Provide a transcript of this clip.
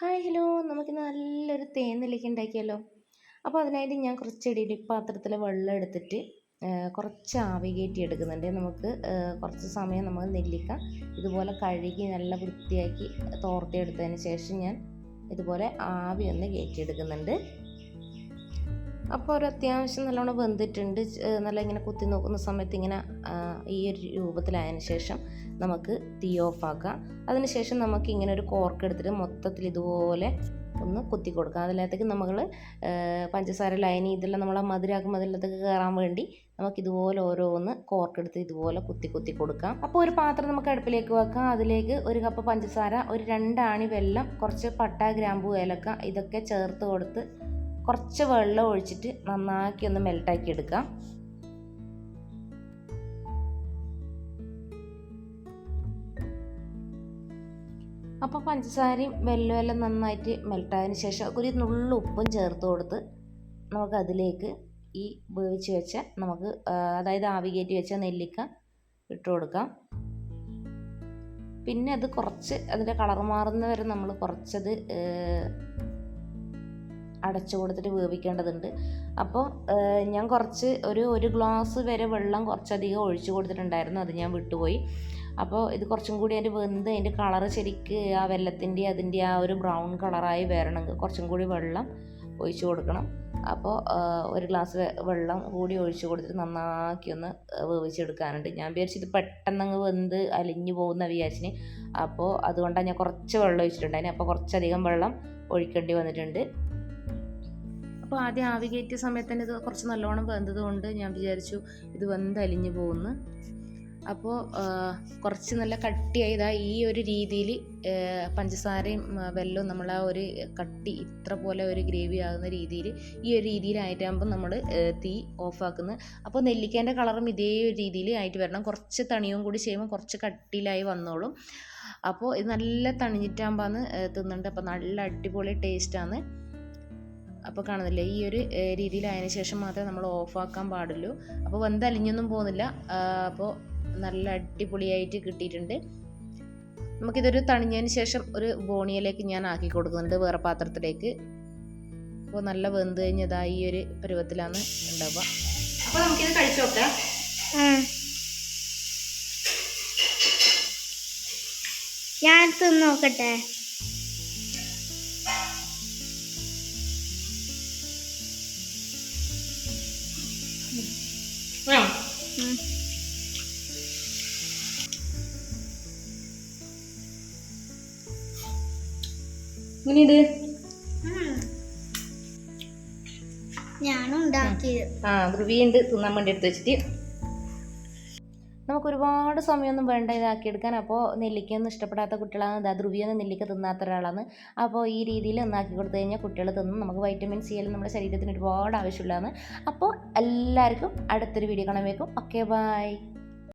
Hi hello. നമുക്കിന്ന് നല്ലൊരു തേൻ നെല്ലിക്ക ഉണ്ടാക്കിയാലോ അപ്പോൾ അതിനായിട്ട് ഞാൻ കുറച്ച് ഇഡലി പാത്രത്തിൽ വെള്ളം എടുത്തിട്ട് കുറച്ച് ആവി കയറ്റി എടുക്കുന്നുണ്ട്. നമുക്ക് കുറച്ച് സമയം നമുക്ക് നെല്ലിക്ക. ഇതുപോലെ കഴുകി നല്ല വൃത്തിയാക്കി തോർത്തി എടുത്തതിന് ശേഷം ഞാൻ ഇതുപോലെ ആവി ഒന്ന് കയറ്റി എടുക്കുന്നുണ്ട്. അപ്പോൾ ഒരു അത്യാവശ്യം നല്ലോണം വെന്തിട്ടുണ്ട്. നല്ല ഇങ്ങനെ കുത്തി നോക്കുന്ന സമയത്ത് ഇങ്ങനെ ഈ ഒരു രൂപത്തിലായതിനു ശേഷം നമുക്ക് തീ ഓഫാക്കാം അതിനുശേഷം നമുക്ക് ഇങ്ങനെ ഒരു കോർക്ക് എടുത്തിട്ട് മൊത്തത്തിൽ ഇതുപോലെ ഒന്ന് കുത്തി കൊടുക്കാം. അതിനകത്തേക്ക് നമ്മൾ പഞ്ചസാര ലൈനി ഇതെല്ലാം നമ്മൾ മധുരാക്കും അതിലത്തേക്ക് കയറാൻ വേണ്ടി നമുക്ക് ഇതുപോലെ ഓരോന്ന് കോർക്ക് എടുത്ത് ഇതുപോലെ കുത്തി കുത്തി കൊടുക്കാം. അപ്പോൾ ഒരു പാത്രം നമുക്ക് അടുപ്പിലേക്ക് വെക്കാം. അതിലേക്ക് ഒരു കപ്പ് പഞ്ചസാര ഒരു രണ്ടാണി വെള്ളം കുറച്ച് പട്ട ഗ്രാമ്പു ഏലക്ക ഇതൊക്കെ ചേർത്ത് കൊടുത്ത് കുറച്ച് വെള്ളം ഒഴിച്ചിട്ട് നന്നാക്കി ഒന്ന് മെൽട്ടാക്കി എടുക്കാം. അപ്പോൾ പഞ്ചസാരയും വെല്ലവും എല്ലാം നന്നായിട്ട് മെൽട്ടായതിന് ശേഷം ഒരു നുള്ളു ഉപ്പും ചേർത്ത് കൊടുത്ത് നമുക്ക് അതിലേക്ക് ഈ വേവിച്ച് വെച്ച നമുക്ക് അതായത് ആവി കയറ്റി വെച്ച നെല്ലിക്ക ഇട്ട് കൊടുക്കാം. പിന്നെ അത് കുറച്ച് അതിന്റെ കളർ മാറുന്ന വരെ നമ്മൾ കുറച്ചത് അടച്ചു കൊടുത്തിട്ട് വേവിക്കേണ്ടതുണ്ട്. അപ്പോൾ ഞാൻ കുറച്ച് ഒരു ഒരു ഗ്ലാസ് വരെ വെള്ളം കുറച്ചധികം ഒഴിച്ചു കൊടുത്തിട്ടുണ്ടായിരുന്നു. അത് ഞാൻ വിട്ടുപോയി. അപ്പോൾ ഇത് കുറച്ചും കൂടി അതിന്റെ വെന്ത് അതിന്റെ കളറ് ശരിക്ക് ആ വെള്ളത്തിന്റെ അതിന്റെ ആ ഒരു ബ്രൗൺ കളറായി വരണമെങ്കിൽ കുറച്ചും കൂടി വെള്ളം ഒഴിച്ചു കൊടുക്കണം. അപ്പോൾ ഒരു ഗ്ലാസ് വെള്ളം കൂടി ഒഴിച്ചു കൊടുത്തിട്ട് നന്നാക്കി ഒന്ന് വേവിച്ചെടുക്കാനുണ്ട്. ഞാൻ വിചാരിച്ചു ഇത് പെട്ടെന്ന് അങ്ങ് വെന്ത് അലിഞ്ഞു പോകുന്ന വിചാരിച്ചിന്. അപ്പോൾ അതുകൊണ്ടാണ് ഞാൻ കുറച്ച് വെള്ളം ഒഴിച്ചിട്ടുണ്ടായിരുന്നു. അപ്പോൾ കുറച്ചധികം വെള്ളം ഒഴിക്കേണ്ടി വന്നിട്ടുണ്ട്. അപ്പോൾ ആദ്യം ആവി കയറ്റിയ സമയത്ത് തന്നെ ഇത് കുറച്ച് നല്ലോണം വെന്തത് കൊണ്ട് ഞാൻ വിചാരിച്ചു ഇത് വെന്ത് അലിഞ്ഞു പോകുന്നു. അപ്പോൾ കുറച്ച് നല്ല കട്ടിയായി ഇതാ ഈ ഒരു രീതിയിൽ പഞ്ചസാരയും വെല്ലവും നമ്മൾ ആ ഒരു കട്ടി ഇത്ര പോലെ ഒരു ഗ്രേവി ആകുന്ന രീതിയിൽ ഈ ഒരു രീതിയിലായിട്ടാകുമ്പോൾ നമ്മൾ തീ ഓഫാക്കുന്നത് അപ്പോൾ നെല്ലിക്കേന്റെ കളറും ഇതേ ഒരു രീതിയിൽ ആയിട്ട് വരണം. കുറച്ച് തണിയും കൂടി ചെയ്യുമ്പോൾ കുറച്ച് കട്ടിയിലായി വന്നോളും. അപ്പോൾ ഇത് നല്ല തണിഞ്ഞിട്ടാകുമ്പോൾ തിന്നുന്നുണ്ട് അപ്പോൾ നല്ല അടിപൊളി ടേസ്റ്റാണ് അപ്പോൾ കാണുന്നില്ലേ? ഈ ഒരു രീതിയിലായതിന് ശേഷം മാത്രമേ നമ്മൾ ഓഫാക്കാൻ പാടുള്ളൂ. അപ്പോൾ വെന്ത് അലിഞ്ഞൊന്നും പോകുന്നില്ല. അപ്പോൾ നല്ല അടിപൊളിയായിട്ട് കിട്ടിയിട്ടുണ്ട്. നമുക്കിതൊരു തണിഞ്ഞതിന് ശേഷം ഒരു ബോണിയിലേക്ക് ഞാൻ ആക്കി കൊടുക്കുന്നുണ്ട് വേറെ പാത്രത്തിലേക്ക്. അപ്പോൾ നല്ല വെന്ത് കഴിഞ്ഞതാ ഈ ഒരു പരുവത്തിലാണ് ഉണ്ടാവുക. അപ്പോൾ നമുക്കിത് കഴിച്ചു നോക്കാം. ഞാൻ തിന്ന് ഇങ്ങനെയത് ഞാനും ഉണ്ടാക്കിയത്. ആ ധ്രുവിയുണ്ട് തിന്നാൻ വേണ്ടി എടുത്ത് വെച്ചിട്ട് നമുക്ക് ഒരുപാട് സമയമൊന്നും വേണ്ട ഇതാക്കിയെടുക്കാൻ. അപ്പോൾ നെല്ലിക്കൊന്നും ഇഷ്ടപ്പെടാത്ത കുട്ടികളാണ്. ഇതാ ധ്രുവിയൊന്നും നെല്ലിക്ക തിന്നാത്ത ഒരാളാണ്. അപ്പോൾ ഈ രീതിയിൽ ഒന്നാക്കി കൊടുത്തു കഴിഞ്ഞാൽ കുട്ടികൾ തിന്നും. നമുക്ക് വൈറ്റമിൻ സി എല്ലാം നമ്മുടെ ശരീരത്തിന് ഒരുപാട് ആവശ്യമുള്ളതാണ്. അപ്പോൾ എല്ലാവർക്കും അടുത്തൊരു വീഡിയോ കാണാൻ വയ്ക്കും. Okay bye